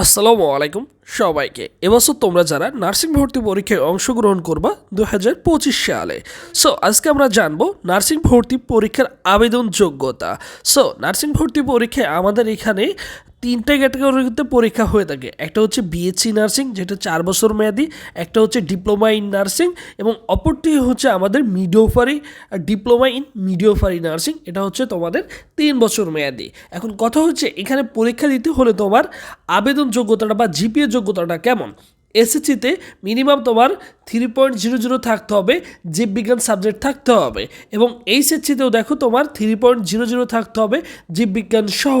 আসসালামু আলাইকুম। সবাইকে। এবছর তোমরা যারা নার্সিং ভর্তি পরীক্ষায় অংশগ্রহণ করবা দু হাজার পঁচিশ সালে। সো আজকে আমরা জানব নার্সিং ভর্তি পরীক্ষার আবেদন যোগ্যতা সো নার্সিং ভর্তি পরীক্ষায় আমাদের এখানে তিনটে ক্যাটাগরিতে পরীক্ষা হয়ে থাকে। একটা হচ্ছে বিএসসি নার্সিং, যেটা চার বছর মেয়াদি, একটা হচ্ছে ডিপ্লোমা ইন নার্সিং, এবং অপরটি হচ্ছে আমাদের midwifery diploma in midwifery nursing, এটা হচ্ছে তোমাদের তিন বছর মেয়াদি। এখন কথা হচ্ছে, এখানে পরীক্ষা দিতে হলে তোমার আবেদন যোগ্যতাটা বা জিপিএ যোগ্যতাটা কেমন? এসএসসিতে মিনিমাম তোমার থ্রি পয়েন্ট জিরো জিরো থাকতে হবে জীববিজ্ঞান সাবজেক্ট থাকতে হবে এবং এইচএসসিতেও দেখো তোমার থ্রি পয়েন্ট জিরো জিরো থাকতে হবে জীববিজ্ঞান সহ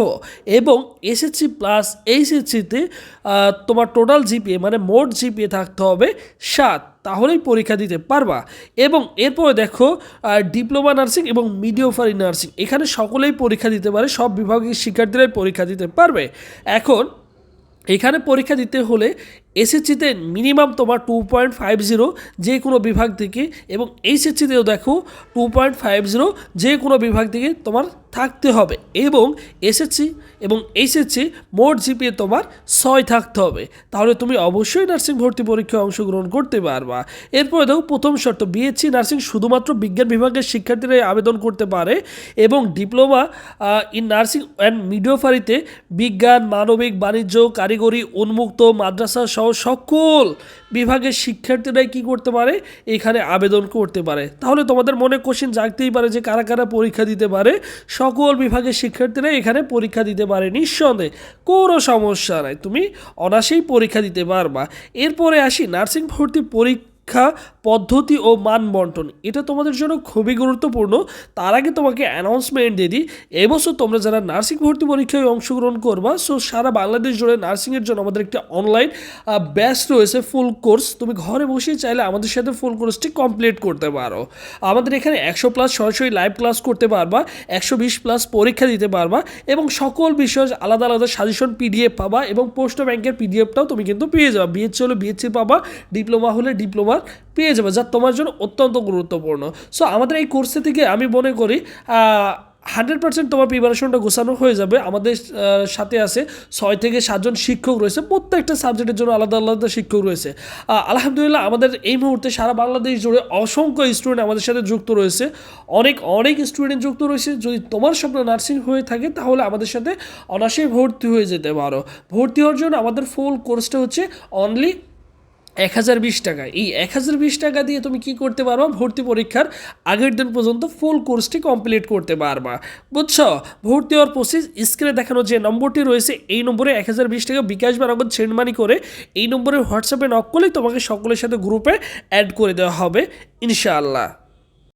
এবং এসএসসি প্লাস এইচএসসিতে তোমার টোটাল জিপিএ মানে মোট জিপিএ থাকতে হবে সাত। তাহলেই পরীক্ষা দিতে পারবা এবং এরপরে দেখো ডিপ্লোমা নার্সিং এবং মিডিওফারি নার্সিং এখানে সকলেই পরীক্ষা দিতে পারে, সব বিভাগের শিক্ষার্থীরাই পরীক্ষা দিতে পারবে। এখন এখানে পরীক্ষা দিতে হলে এসএসসিতে মিনিমাম তোমার টু পয়েন্ট ফাইভ জিরো যে কোনো বিভাগ থেকে এবং এইচএসসিতেও দেখো টু পয়েন্ট ফাইভ জিরো যে কোনো বিভাগ থেকে তোমার থাকতে হবে এবং এসএসসি এবং এইচএসসি মোট জিপিএ তোমার ছয় থাকতে হবে। তাহলে তুমি অবশ্যই নার্সিং ভর্তি পরীক্ষায় অংশগ্রহণ করতে পারবা। এরপরে দেখো প্রথম শর্ত বিএসসি নার্সিং শুধুমাত্র বিজ্ঞান বিভাগের শিক্ষার্থীরাই আবেদন করতে পারে এবং ডিপ্লোমা ইন নার্সিং অ্যান্ড মিডিওফারিতে বিজ্ঞান, মানবিক, বাণিজ্য, কারিগরি, উন্মুক্ত, মাদ্রাসা সহ সকল বিভাগের শিক্ষার্থীরাই কি করতে পারে? এখানে আবেদন করতে পারে। তাহলে তোমাদের মনে কোশ্চিন জাগতেই পারে যে কারা কারা পরীক্ষা দিতে পারে? সকল বিভাগের শিক্ষার্থীরা এখানে পরীক্ষা দিতে পারে নিঃসন্দেহে। কোনো সমস্যা নাই। তুমি অনাসেই পরীক্ষা দিতে পারবা। এরপরে আসি নার্সিং ভর্তি পরীক্ষা শিক্ষা, পদ্ধতি ও মান বন্টন। এটা তোমাদের জন্য খুবই গুরুত্বপূর্ণ। তার আগে তোমাকে অ্যানাউন্সমেন্ট দিয়ে দিই। এবছর তোমরা যারা নার্সিং ভর্তি পরীক্ষায় অংশগ্রহণ করবা সো সারা বাংলাদেশ জুড়ে নার্সিংয়ের জন্য আমাদের একটা অনলাইন ব্যাচ রয়েছে ফুল কোর্স তুমি ঘরে বসেই চাইলে আমাদের সাথে ফুল কোর্সটি কমপ্লিট করতে পারো। আমাদের এখানে একশো প্লাস সরাসরি লাইভ ক্লাস করতে পারবা, একশো বিশ প্লাস পরীক্ষা দিতে পারবা এবং সকল বিষয় আলাদা আলাদা সাজেশন পিডিএফ পাবা এবং পোস্ট ব্যাংকের পিডিএফটাও তুমি কিন্তু পেয়ে যাবা। বিএসসি হলে বিএসসি পাবা ডিপ্লোমা হলে ডিপ্লোমা পেয়ে যাবে, যা তোমার জন্য অত্যন্ত গুরুত্বপূর্ণ। সো আমাদের এই কোর্সে থেকে আমি মনে করি হান্ড্রেড পার্সেন্ট তোমার প্রিপারেশনটা গোছানো হয়ে যাবে। আমাদের সাথে আছে ছয় থেকে সাতজন শিক্ষক রয়েছে। প্রত্যেকটা সাবজেক্টের জন্য আলাদা আলাদা শিক্ষক রয়েছে। আলহামদুলিল্লাহ, আমাদের এই মুহূর্তে সারা বাংলাদেশ জুড়ে অসংখ্য স্টুডেন্ট আমাদের সাথে যুক্ত রয়েছে। অনেক অনেক স্টুডেন্ট যুক্ত রয়েছে। যদি তোমার স্বপ্ন নার্সিং হয়ে থাকে, তাহলে আমাদের সাথে অনায়াসেই ভর্তি হয়ে যেতে পারো। ভর্তি হওয়ার জন্য আমাদের ফুল কোর্সটা হচ্ছে অনলি এক হাজার বিশ টাকা। এই এক হাজার বিশ টাকা দিয়ে তুমি কি করতে পারবা? ভর্তি পরীক্ষার আগের দিন পর্যন্ত ফুল কোর্সটি কমপ্লিট করতে পারবা। বুঝছ? ভর্তি হওয়ার প্রসেস স্ক্রিনে দেখানো যে নম্বরটি রয়েছে, এই নম্বরে এক হাজার বিশ টাকা বিকাশ বা নগদ সেন্ড করে এই নম্বরে হোয়াটসঅ্যাপে নক করলেই তোমাকে সকলের সাথে গ্রুপে অ্যাড করে দেওয়া হবে, ইনশাআল্লাহ।